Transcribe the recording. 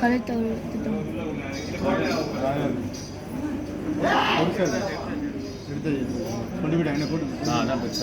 கலை திட்டம் எடுத்து பண்ணிவிட என்ன போட்டு